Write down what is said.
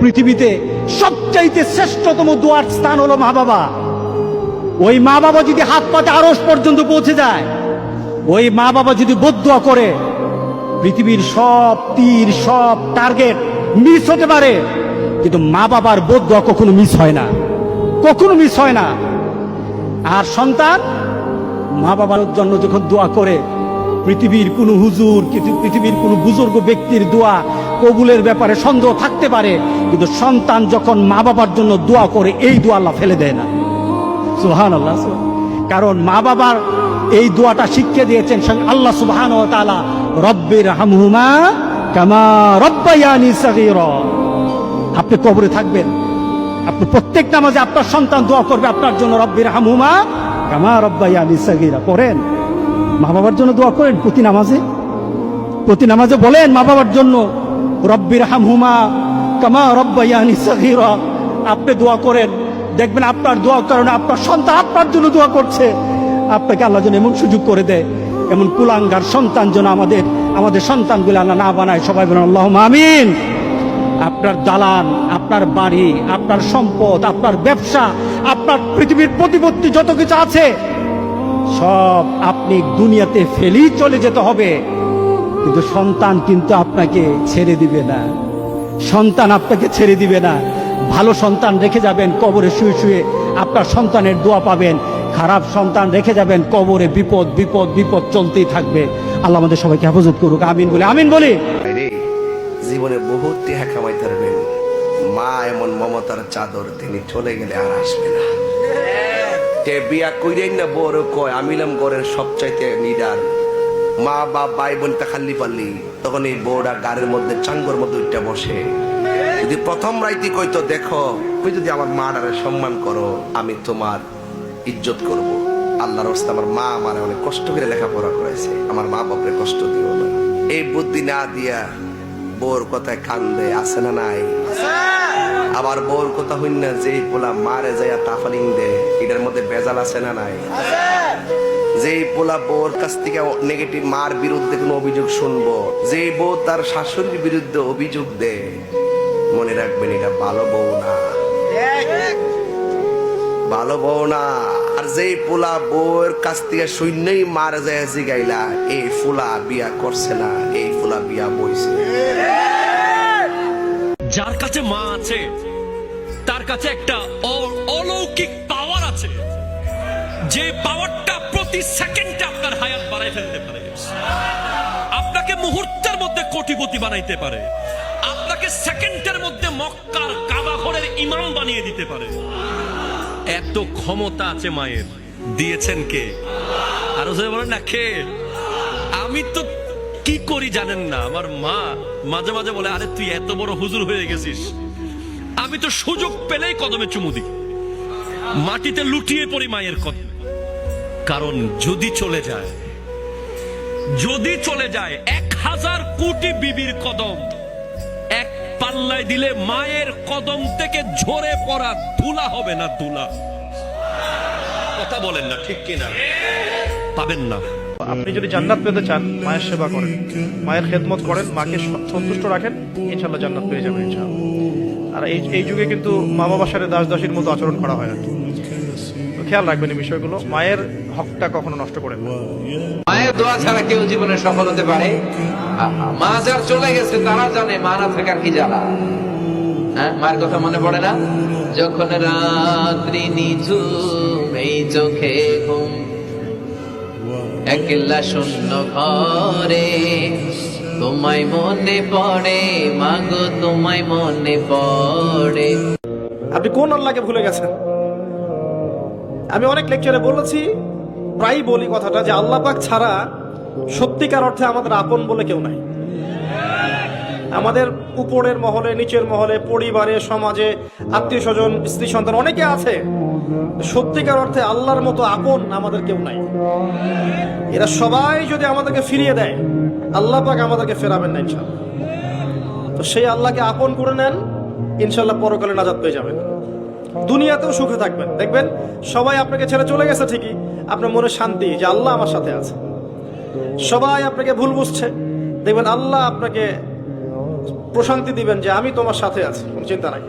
পৃথিবীতে সবচাইতে শ্রেষ্ঠতম দুয়ার স্থান হলো মা বাবা। ওই মা বাবা যদি হাত পাতে আরস পর্যন্ত পৌঁছে যায়, ওই মা বাবা যদি বদুয়া করে, পৃথিবীর সব তীর, সব টার্গেট মিস হতে পারে। কিন্তু মা বাবার বদুয়া কখনো মিস হয় না। কখনো মিস হয় না। আর সন্তান, মা বাবার জন্য যখন দোয়া করে, পৃথিবীর কোনো হুজুর, পৃথিবীর কোনো বুজুর্গ ব্যক্তির দোয়া কবুলের ব্যাপারে সন্দেহ থাকতে পারে, কিন্তু সন্তান যখন মা বাবার জন্য দোয়া করে, এই দোয়া আল্লাহ ফেলে দেয় না। সুহান আল্লাহ কারণ মা বাবার এই দোয়াটা শিখিয়ে দিয়েছেন আল্লাহ সুবহান ও তাআলা রব্বির হামহুমা কামা রব্বায়ানি সাগীরা। আপনি কবরে থাকবেন। আপনি প্রত্যেক নামাজে আপনার সন্তান দোয়া করবে, আপনার জন্য রব্বির হামহুমা কামা রব্বায়ানি সাগীরা। করেন মা বাবার জন্য দোয়া করেন প্রতি নামাজে। প্রতি নামাজে বলেন মা বাবার জন্য রব্বির হামহুমা, কামা রব্বায়ানি সাগীরা। আপনি দোয়া করেন, দেখবেন আপনার দোয়ার কারণে আপনার সন্তান আপনার জন্য দোয়া করছে। আপনাকে আল্লাহ যেন এমন সুযোগ করে দেয়, এমন কুলাঙ্গার সন্তান যেন আমাদের আমাদের সন্তানগুলো আল্লাহ না বানায়। সবাই বলেন আল্লাহ আমিন। আপনার দালান, আপনার বাড়ি, আপনার সম্পদ, আপনার ব্যবসা, আপনার পৃথিবীর প্রতিপত্তি যত কিছু আছে, সব আপনি দুনিয়াতে ফেলেই চলে যেতে হবে। কিন্তু সন্তান কিন্তু আপনাকে ছেড়ে দিবে না। সন্তান আপনাকে ছেড়ে দিবে না। ভালো সন্তান রেখে যাবেন, কবরে শুয়ে শুয়ে আপনার সন্তানের দোয়া পাবেন। খারাপ সন্তান রেখে যাবেন, কবরে বিপদ বিপদ বিপদ চলতেই থাকবে। আল্লাহ আমাদের সবাইকে হেফাজত করুক, আমিন বলে, আমিন বলি। জীবনে বহুত টেহা কামাই ধরবেন। মা এমন মমতার চাদর, তিনি চলে গেলে আর আসবে না। বিয়া কইরেন না বড় কয়, আমিলাম গড়ের সবচাইতে নিডার। মা, বাপ, ভাই, বোন খাল্লি পাল্লি তখন এই বউটা গাড়ির মধ্যে, চাঙ্গর মধ্যে উঠটা বসে। যদি প্রথম রাইতি কইতো, দেখো, তুমি যদি আমার মাটারে সম্মান করো, আমি তোমার ইজ্জত করব। আল্লাহর রাস্তা আমার মা আমার অনেক কষ্ট করে লেখাপড়া করেছে আমার মা বাপরে কষ্ট দিও না। এই বুদ্ধি না দিয়া বোর কথায় কান্দে আছে না নাই? আবার বোর কথা হইন না যে পোলা মারে যাইয়া তাফালিং দে, এটার মধ্যে বেজাল আছে না নাই? যে পোলা বোর কাছ থেকে নেগেটিভ মার বিরুদ্ধে কোনো অভিযোগ শুনব যে বউ তার শাশুড়ির বিরুদ্ধে অভিযোগ দে মনে রাখবেন এটা ভালো বউ না। ভালো বউ না। আর যেই পোলা বউয়ের কাছ থেকে শূন্যই মার যায় জিগাইলা এই ফুলা বিয়া করছে না, এই ফুলা বিয়া বইছে। যার কাছে মা আছে, তার কাছে একটা অলৌকিক পাওয়ার আছে। যে পাওয়ারটা প্রতি সেকেন্ডে আপনার হায়াত বাড়াই ফেলতে পারে। আপনাকে মুহূর্তের মধ্যে কোটিপতি বানাইতে পারে। আপনাকে সেকেন্ডের মধ্যে মক্কার কাবা ঘরের ইমাম বানিয়ে দিতে পারে। এত ক্ষমতা আছে মায়ের। দিয়েছেন কে? আরও জোরে বলেন না, কে? আমি তো কি করি জানেন না। আমার মা মাঝে মাঝে বলে, আরে, তুই এত বড় হুজুর হয়ে গেছিস। আমি তো সুযোগ পেলেই কদমে চুমু দিই। মাটিতে লুটিয়ে পড়ি মায়ের কদমে। কারণ যদি চলে যায়, যদি চলে যায়, এক হাজার কোটি বিবির কদম। এক পাল্লায় দিলে মায়ের কদম থেকে ঝরে পড়া ধুলা হবে না ধুলা। কথা বলেন না, ঠিক কিনা? পাবেন না। আপনি যদি জান্নাত পেতে চান, মায়ের সেবা করেন। মায়ের খেদমত করেন, মাকে সন্তুষ্ট রাখেন ইনশাল্লাহ জান্নাত পেয়ে যাবেন ইনশাআল্লাহ। আর এই এই যুগে কিন্তু মা বাবার সাথে দাস দাসীর মতো আচরণ করা হয় তো খেয়াল রাখবেন এই বিষয়গুলো। মায়ের হকটা কখনো নষ্ট করেন মায়ের দোয়া ছাড়া কেউ জীবনে সফল হতে পারে? মা যার চলে গেছে তারা জানে মা না থাকার কি জ্বালা। হ্যাঁ মায়ের কথা মনে পড়ে না? যখন রাত্রি নিঝুম এই চোখে ঘুম একলা শূন্য ঘরে তোমায় মনে পড়ে মাগো তোমায় মনে পড়ে। আপনি কোন আল্লাহকে ভুলে গেছেন? আমি অনেক লেকচারে বলেছি, প্রায়ই বলি কথাটা যে আল্লাহ পাক ছাড়া সত্যিকার অর্থে আমাদের আপন বলে কেউ নাই। আমাদের উপরের মহলে, নিচের মহলে, পরিবারে, সমাজে, আত্মীয় স্বজন, স্ত্রী সন্তান অনেকে আছে, সত্যিকার অর্থে আল্লাহর মতো আপন আমাদের কেউ নাই। এরা সবাই যদি আমাদেরকে ফিরিয়ে দেয়, আল্লাহ পাক আমাদেরকে ফেরাবেন না ইনশাল্লাহ তো সেই আল্লাহকে আপন করে নেন ইনশাল্লাহ পরকালে নাজাদ পেয়ে যাবেন। দুনিয়াতেও সুখে থাকবেন। দেখবেন, সবাই আপনাকে ছেড়ে চলে গেছে ঠিকই, আপনার মনে শান্তি যে আল্লাহ আমার সাথে আছে। সবাই আপনাকে ভুল বুঝছে। দেখবেন, আল্লাহ আপনাকে প্রশান্তি দিবেন যে আমি তোমার সাথে আছি, কোনো চিন্তা নাই।